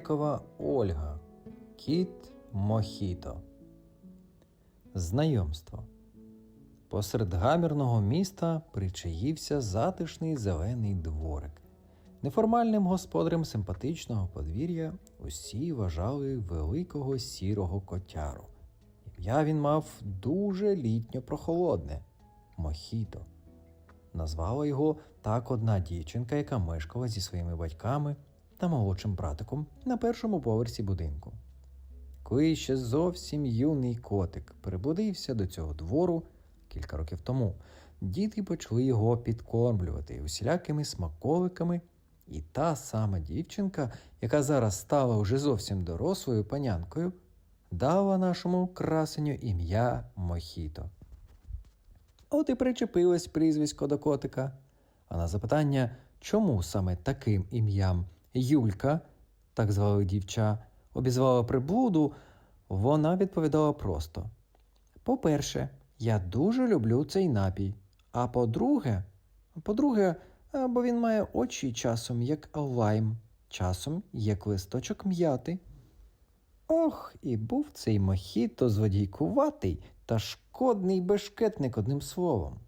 Жарікова Ольга. Кіт Мохіто. Знайомство. Посеред гамірного міста причаївся затишний зелений дворик. Неформальним господарем симпатичного подвір'я усі вважали великого сірого котяру. Ім'я він мав дуже літньо прохолодне Мохіто. Назвала його так одна дівчинка, яка мешкала зі своїми батьками та молодшим братиком на першому поверсі будинку. Коли ще зовсім юний котик приблудився до цього двору кілька років тому, діти почали його підкормлювати усілякими смаколиками, і та сама дівчинка, яка зараз стала уже зовсім дорослою панянкою, дала нашому красеню ім'я Мохіто. От і причепилось прізвисько до котика. А на запитання, чому саме таким ім'ям Юлька, так звали дівча, обізвала приблуду, вона відповідала просто: По-перше, я дуже люблю цей напій. А по-друге, по-друге, бо він має очі часом як лайм, часом як листочок м'яти. Ох, і був цей мохіто злодійкуватий та шкодний бешкетник одним словом.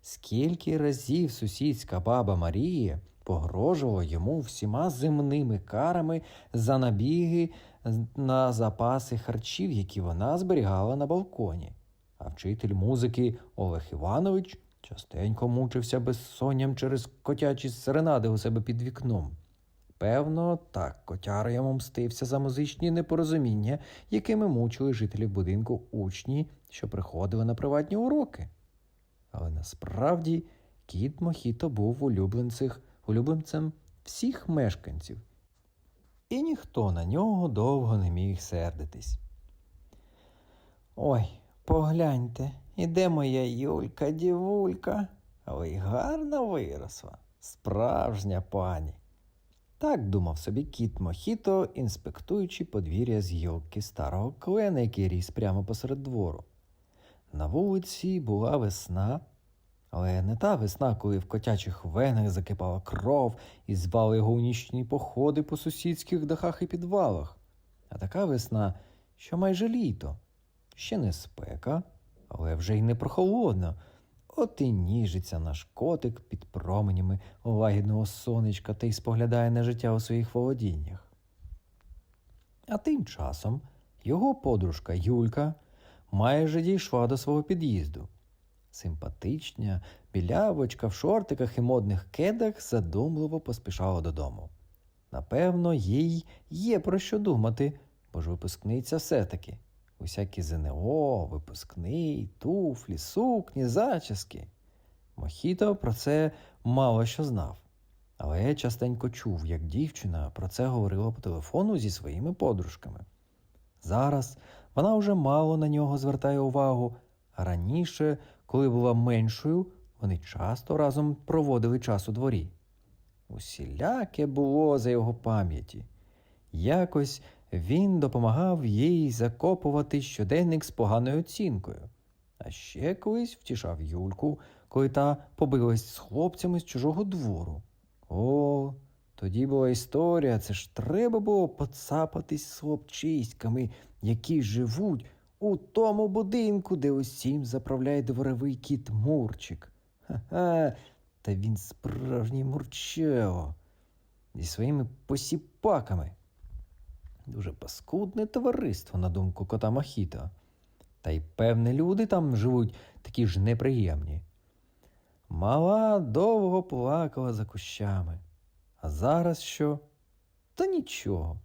Скільки разів сусідська баба Марія погрожувала йому всіма земними карами за набіги на запаси харчів, які вона зберігала на балконі. А вчитель музики Олег Іванович частенько мучився безсонням через котячі серенади у себе під вікном. Певно, так котяра йому мстився за музичні непорозуміння, якими мучили жителів будинку учні, що приходили на приватні уроки. Але насправді кіт Мохіто був улюбленцих, улюбленцем всіх мешканців, і ніхто на нього довго не міг сердитись. Ой, погляньте, іде моя Юлька дівулька, але й гарно виросла, справжня пані. Так думав собі кіт Мохіто, інспектуючи подвір'я з гілки старого клена, який ріс прямо посеред двору. На вулиці була весна, але не та весна, коли в котячих венах закипала кров і звали його у нічні походи по сусідських дахах і підвалах, а така весна, що майже літо. Ще не спека, але вже й не прохолодно. От і ніжиться наш котик під променями лагідного сонечка та й споглядає на життя у своїх володіннях. А тим часом його подружка Юлька майже дійшла до свого під'їзду. Симпатичня, білявочка в шортиках і модних кедах задумливо поспішала додому. Напевно, їй є про що думати, бо ж випускниця все-таки. Усякі ЗНО, випускний, туфлі, сукні, зачіски. Мохіто про це мало що знав, але я частенько чув, як дівчина про це говорила по телефону зі своїми подружками. Зараз вона вже мало на нього звертає увагу, а раніше, коли була меншою, вони часто разом проводили час у дворі. Усіляке було за його пам'яті. Якось він допомагав їй закопувати щоденник з поганою оцінкою, а ще колись втішав Юльку, коли та побилась з хлопцями з чужого двору. О, тоді була історія, це ж треба було поцапатись з хлопчиськами, які живуть у тому будинку, де усім заправляє дворовий кіт Мурчик. Ха-ха, та він справжній мурчео зі своїми посіпаками. Дуже паскудне товариство, на думку кота Махіта. Та й певне, люди там живуть такі ж неприємні. Мала довго плакала за кущами. А зараз що? Та нічого.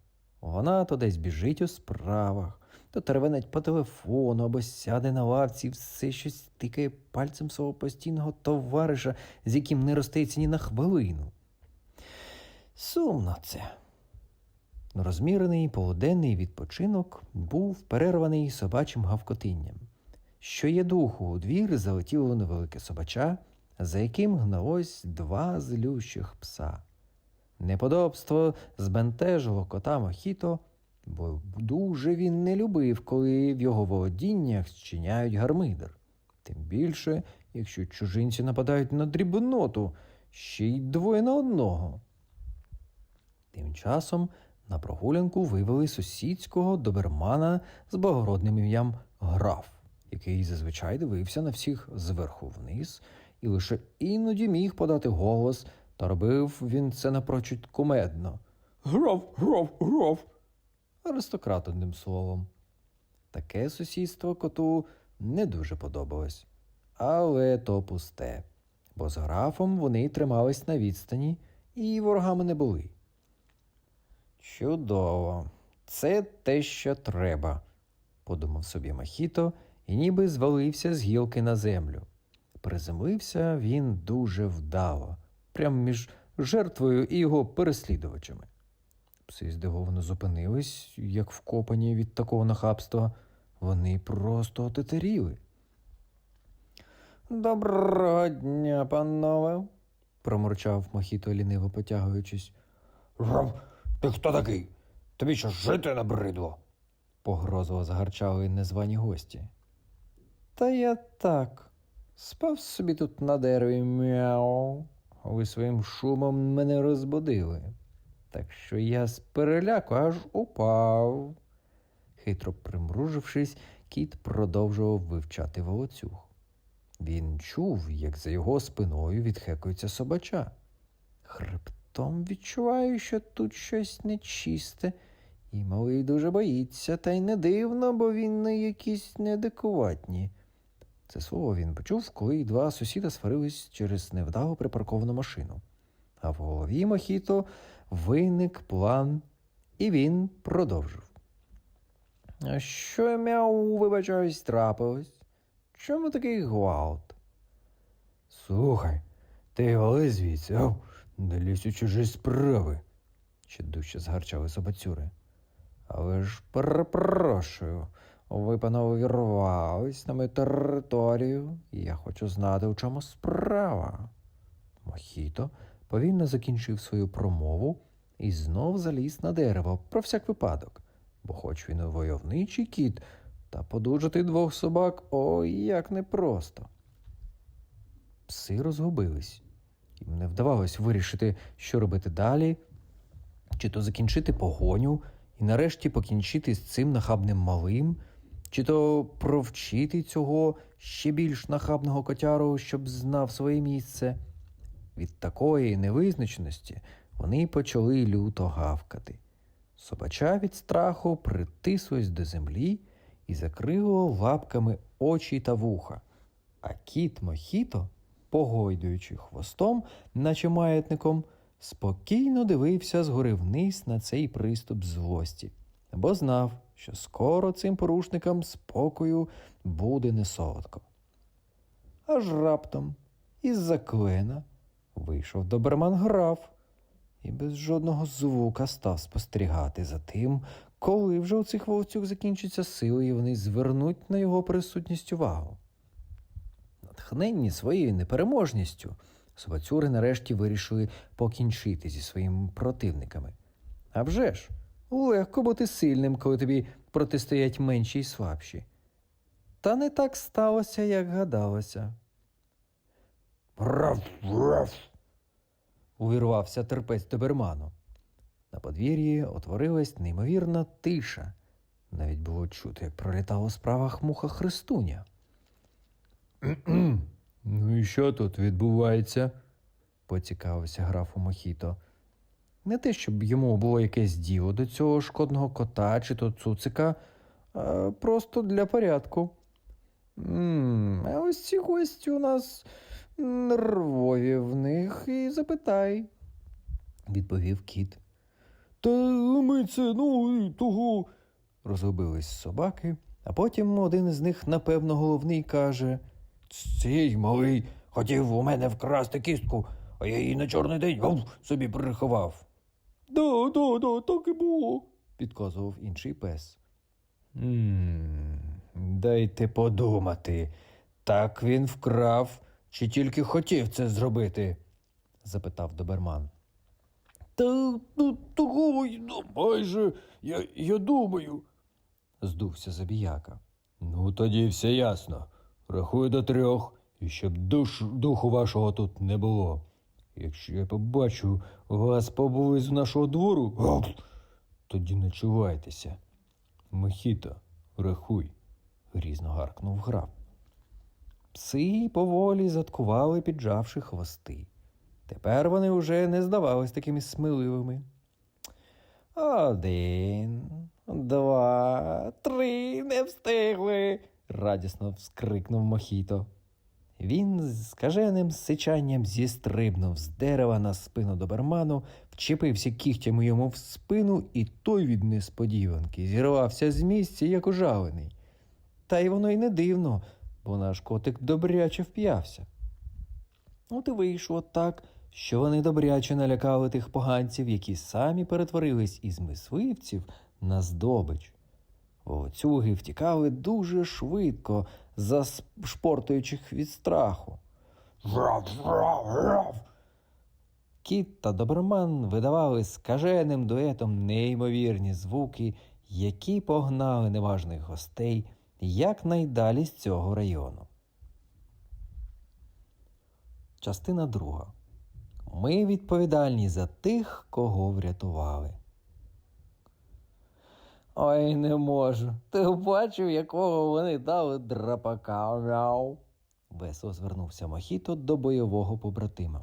Вона то десь біжить у справах, то тервенить по телефону або сяде на лавці і все щось тикає пальцем свого постійного товариша, з яким не ростеться ні на хвилину. Сумно це. Розмірений полуденний відпочинок був перерваний собачим гавкотинням. Що є духу у двір залетіло невелике собача, за яким гналось два злющих пса. Неподобство збентежило кота Мохіто, бо дуже він не любив, коли в його володіннях зчиняють гармидер. Тим більше, якщо чужинці нападають на дрібноту, ще й двоє на одного. Тим часом На прогулянку вивели сусідського добермана з благородним ім'ям Граф, який зазвичай дивився на всіх зверху вниз і лише іноді міг подати голос, та робив він це напрочуд кумедно. Граф, граф, граф. Аристократ одним словом. Таке сусідство коту не дуже подобалось. Але то пусте, бо з графом вони тримались на відстані і ворогами не були. Чудово, це те, що треба, подумав собі Махіто і ніби звалився з гілки на землю. Приземлився він дуже вдало, прямо між жертвою і його переслідувачами. Пси здивовано зупинились, як вкопані від такого нахабства. Вони просто отетеріли. Доброго дня, панове, промурчав Мохіто, ліниво потягуючись. Рав, ти хто такий? Тобі що жити набридло? Погрозово загарчали незвані гості. Та я так. Спав собі тут на дереві мяу. Ви своїм шумом мене розбудили. Так що я з переляку аж упав. Хитро примружившись, кіт продовжував вивчати волоцюг. Він чув, як за його спиною відхекується собача. Хребтом відчуваю, що тут щось нечисте, і малий дуже боїться, та й не дивно, бо він не якийсь неадекватні. Це слово він почув, коли два сусіда сварились через невдало припарковану машину. А в голові Мохіто виник план, і він продовжив. А що мяу, вибачаюсь, трапилось? Чому такий гвалт? Слухай, ти вали звідси, ау, не у чужі справи. ще дужче згарчали собацюри. Але ж перепрошую, ви, панове, вірвались на мою територію, і я хочу знати, у чому справа. Мохіто повільно закінчив свою промову і знов заліз на дерево про всяк випадок, бо хоч він і войовничий кіт, та подужати двох собак ой як непросто. Пси розгубились. Їм не вдавалось вирішити, що робити далі, чи то закінчити погоню і нарешті покінчити з цим нахабним малим, чи то провчити цього ще більш нахабного котяру, щоб знав своє місце. Від такої невизначеності вони почали люто гавкати. Собача від страху притисусь до землі і закрило лапками очі та вуха, а кіт Мохіто, погойдуючи хвостом, наче маятником, спокійно дивився згори вниз на цей приступ злості, бо знав, що скоро цим порушникам спокою буде несолодко. Аж раптом із-за клена вийшов доберман граф і без жодного звука став спостерігати за тим, коли вже у цих вовцюк закінчаться сили, і вони звернуть на його присутність увагу. Натхненні своєю непереможністю, собацюри нарешті вирішили покінчити зі своїми противниками. А вже ж, легко бути сильним, коли тобі протистоять менші й слабші. Та не так сталося, як гадалося. Рав. увірвався терпець доберману. На подвір'ї отворилась неймовірна тиша. Навіть було чути, як пролітала у справах муха Христуня. Ну і що тут відбувається? поцікавився граф у Мохіто. Не те, щоб йому було якесь діло до цього шкодного кота чи то цуцика, а просто для порядку. м а ось ці гості у нас нервові в них і запитай, відповів кіт. Та ми це, ну, і того. Розгубились собаки, а потім один із них, напевно, головний каже. Цей малий хотів у мене вкрасти кістку, а я її на чорний день гав, собі приховав. Да, да, да, так і було, підказував інший пес. Ммм, дайте подумати. Так він вкрав, чи тільки хотів це зробити? запитав доберман. Та ну, того ну, майже, я, я думаю. Здувся забіяка. Ну, тоді все ясно. Рахую до трьох, і щоб душ, духу вашого тут не було. Якщо я побачу вас поблизу нашого двору, Тоді ночувайтеся. Мохіто, рахуй, грізно гаркнув граф. Пси поволі заткували, піджавши хвости. Тепер вони вже не здавались такими сміливими. Один, два, три, не встигли. радісно вскрикнув Мохіто. Він з скаженим сичанням зістрибнув з дерева на спину доберману, вчепився кігтями йому в спину, і той від несподіванки зірвався з місця, як ужалений. Та й воно й не дивно, бо наш котик добряче вп'явся. От і вийшло так, що вони добряче налякали тих поганців, які самі перетворились із мисливців на здобич. Волоцюги втікали дуже швидко, зашпортуючих від страху. Кіт та доберман видавали скаженим дуетом неймовірні звуки, які погнали неважних гостей якнайдалі з цього району. Частина друга. Ми відповідальні за тих, кого врятували. Ой, не можу. Ти бачив, якого вони дали драпака. Мяу. Весело звернувся Мохіто до бойового побратима.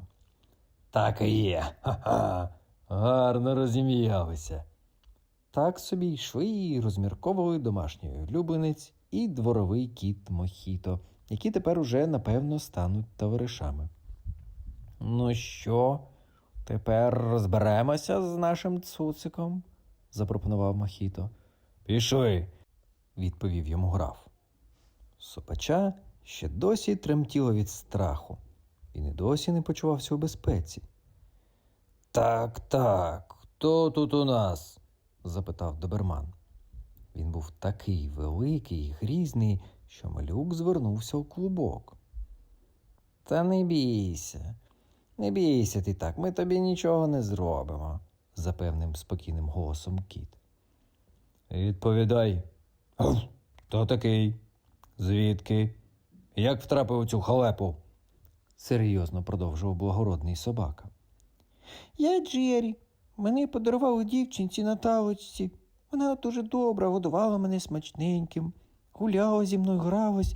Так і є. Ха-ха. Гарно розім'ялися. Так собі йшли і розмірковували домашній улюбленець і дворовий кіт Мохіто, які тепер уже, напевно, стануть товаришами. Ну що, тепер розберемося з нашим цуциком? запропонував Мохіто. Пішли. відповів йому граф. Сопача ще досі тремтіло від страху. І досі не почувався у безпеці. Так, так. Хто тут у нас? запитав доберман. Він був такий великий і грізний, що малюк звернувся у клубок. Та не бійся, не бійся ти так, ми тобі нічого не зробимо, запевнив спокійним голосом кіт. Відповідай. Хто такий? Звідки? Як втрапив у цю халепу? серйозно продовжував благородний собака. Я Джері. Мене подарували дівчинці на талочці. Вона дуже добра, годувала мене смачненьким, гуляла зі мною гралась,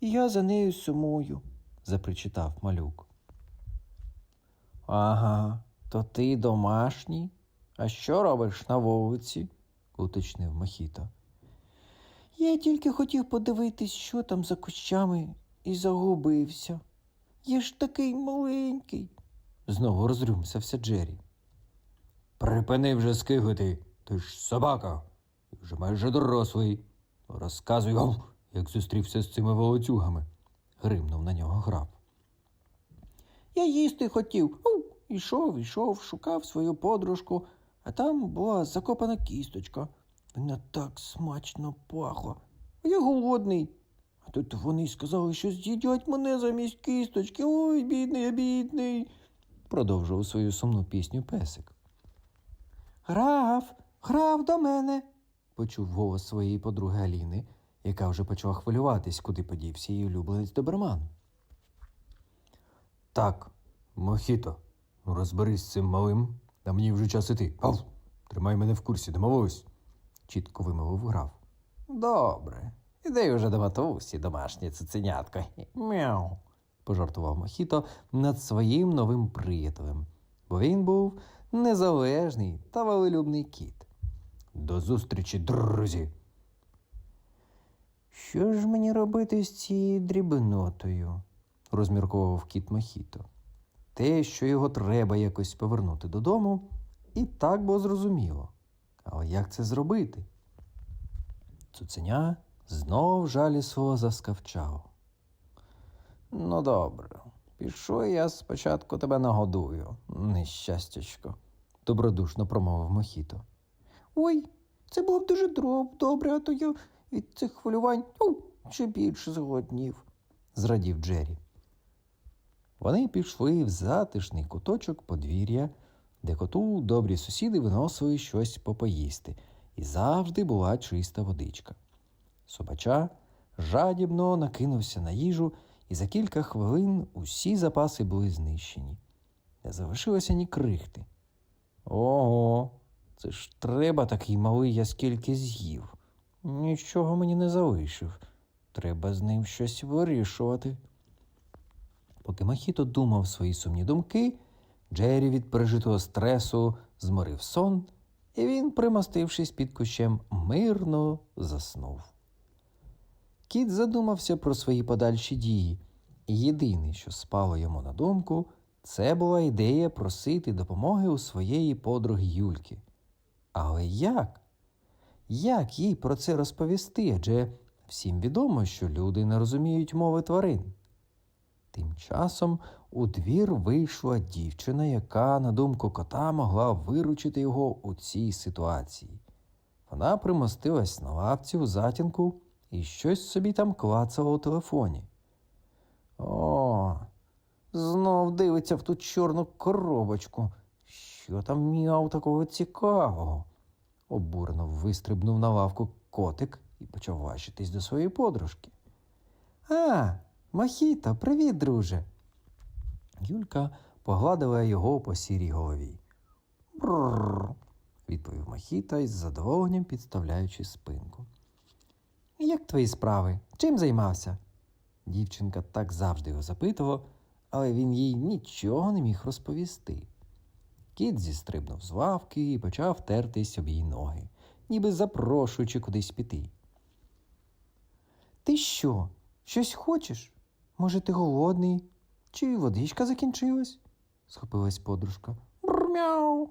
і я за нею сумую, запричитав малюк. Ага, то ти домашній? А що робиш на вулиці? уточнив Мохіто. Я тільки хотів подивитись, що там за кущами, і загубився. Я ж такий маленький. Знову розрюмсався Джері. Припини вже скигати. Ти ж собака. Вже майже дорослий. Розказуй, гав, як зустрівся з цими волоцюгами. гримнув на нього граф. Я їсти хотів. Ішов, ішов, шукав свою подружку, а там була закопана кісточка. Вона так смачно пахла. А я голодний. А тут вони сказали, що з'їдять мене замість кісточки. Ой, бідний, я бідний. продовжував свою сумну пісню песик. Граф, граф до мене. почув голос своєї подруги Аліни, яка вже почала хвилюватись, куди подівся її улюбленець доберман. Так, Мохіто, розберись з цим малим, а мені вже час іти. Гав. Тримай мене в курсі, домовились? чітко вимовив граф. Добре. Іди вже до матусі, домашнє цуценятко. Мяу. пожартував Мохіто над своїм новим приятелем, бо він був незалежний та волелюбний кіт. До зустрічі, друзі. Що ж мені робити з цією дрібнотою? розмірковував кіт Мохіто. Те, що його треба якось повернути додому, і так було зрозуміло. Але як це зробити? Цуценя знов жалісливо заскавчав. Ну, добре, пішов я спочатку тебе нагодую, нещастячко, добродушно промовив Мохіто. Ой, це було б дуже добре, а то я від цих хвилювань о, ще більше зголоднів, зрадів Джері. Вони пішли в затишний куточок подвір'я, де коту добрі сусіди виносили щось попоїсти, і завжди була чиста водичка. Собача жадібно накинувся на їжу, і за кілька хвилин усі запаси були знищені. Не залишилося ні крихти. Ого, Це ж треба такий малий, я скільки з'їв. Нічого мені не залишив. Треба з ним щось вирішувати. Поки Махіто думав свої сумні думки, Джері від пережитого стресу зморив сон, і він, примостившись під кущем, мирно заснув. Кіт задумався про свої подальші дії, і єдине, що спало йому на думку, це була ідея просити допомоги у своєї подруги Юльки. Але як? Як їй про це розповісти? Адже всім відомо, що люди не розуміють мови тварин. Тим часом у двір вийшла дівчина, яка, на думку кота, могла виручити його у цій ситуації. Вона примостилась на лавці у затінку і щось собі там клацала у телефоні. О, знов дивиться в ту чорну коробочку. Що там м'яв такого цікавого? Обурено вистрибнув на лавку котик і почав лащитись до своєї подружки. А, Махіто, привіт, друже. Юлька погладила його по сірій голові. Бррр, відповів Махіта із задоволенням підставляючи спинку. Як твої справи? Чим займався? Дівчинка так завжди його запитувала, але він їй нічого не міг розповісти. Кіт зістрибнув з лавки і почав тертись об її ноги, ніби запрошуючи кудись піти. Ти що, щось хочеш? Може, ти голодний? Чи водичка закінчилась? схопилась подружка. Брмяу.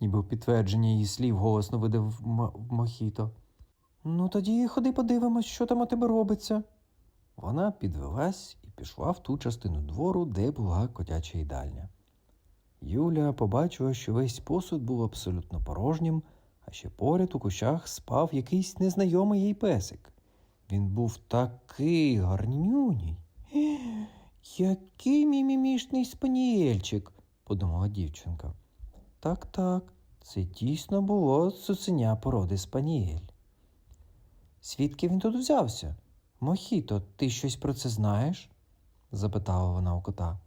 Ніби в підтвердження її слів голосно видав Мохіто. Ну, тоді ходи подивимось, що там у тебе робиться. Вона підвелась і пішла в ту частину двору, де була котяча їдальня. Юля побачила, що весь посуд був абсолютно порожнім, а ще поряд у кущах спав якийсь незнайомий їй песик. Він був такий гарнюній. «Е, Який мімімішний спанієльчик, подумала дівчинка. Так, так, це дійсно було цуценя породи спанієль. Звідки він тут взявся? Мохіто, ти щось про це знаєш? запитала вона у кота.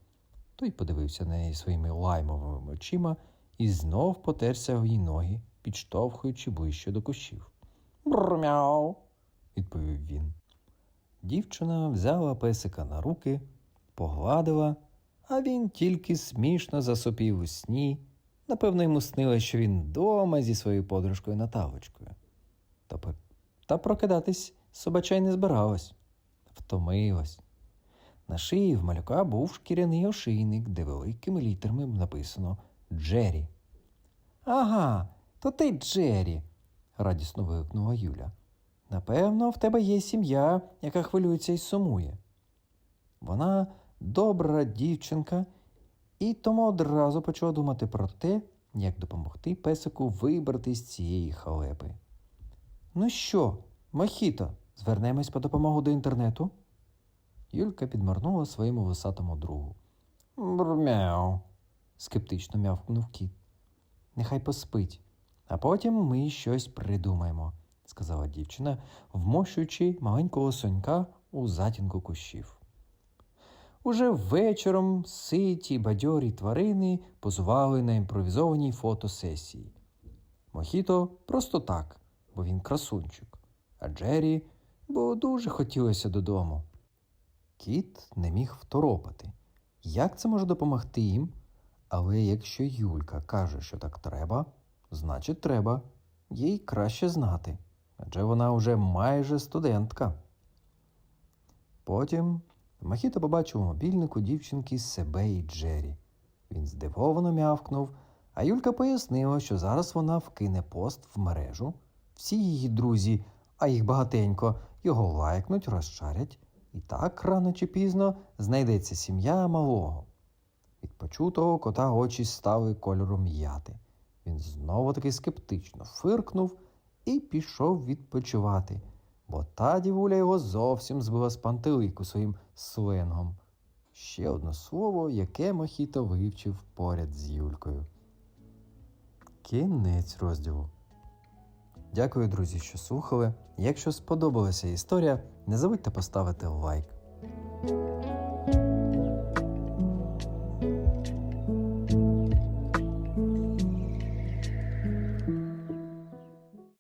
Той подивився на неї своїми лаймовими очима і знов потерся в її ноги, підштовхуючи ближче до кущів. Брмяу, відповів він. Дівчина взяла песика на руки, погладила, а він тільки смішно засопів у сні. Напевно, йому снилось, що він вдома зі своєю подружкою Наталочкою. Та, та прокидатись собачай не збиралась, втомилась. На шиї в малюка був шкіряний ошийник, де великими літерами написано Джері. Ага, то ти Джері, радісно вигукнула Юля. Напевно, в тебе є сім'я, яка хвилюється і сумує. Вона добра дівчинка, і тому одразу почала думати про те, як допомогти песику вибратись з цієї халепи. Ну що, Мохіто, звернемось по допомогу до інтернету? Юлька підморнула своєму висатому другу. Брмяу, скептично мявкнув кіт. Нехай поспить, а потім ми щось придумаємо, сказала дівчина, вмощуючи маленького сонька у затінку кущів. Уже вечором ситі бадьорі тварини позували на імпровізованій фотосесії. Мохіто просто так, бо він красунчик, а Джері, бо дуже хотілося додому. Кіт не міг второпати. Як це може допомогти їм? Але якщо Юлька каже, що так треба, значить треба. Їй краще знати, адже вона вже майже студентка. Потім Махіто побачив у мобільнику дівчинки себе і Джері. Він здивовано мявкнув, а Юлька пояснила, що зараз вона вкине пост в мережу. Всі її друзі, а їх багатенько, його лайкнуть, розчарять, і так рано чи пізно знайдеться сім'я малого. Від почутого кота очі стали кольором м'яти. Він знову таки скептично фиркнув і пішов відпочивати, бо та дівуля його зовсім збила з пантелику своїм сленгом. Ще одне слово, яке Мохіто вивчив поряд з Юлькою. Кінець розділу. Дякую, друзі, що слухали. Якщо сподобалася історія, не забудьте поставити лайк.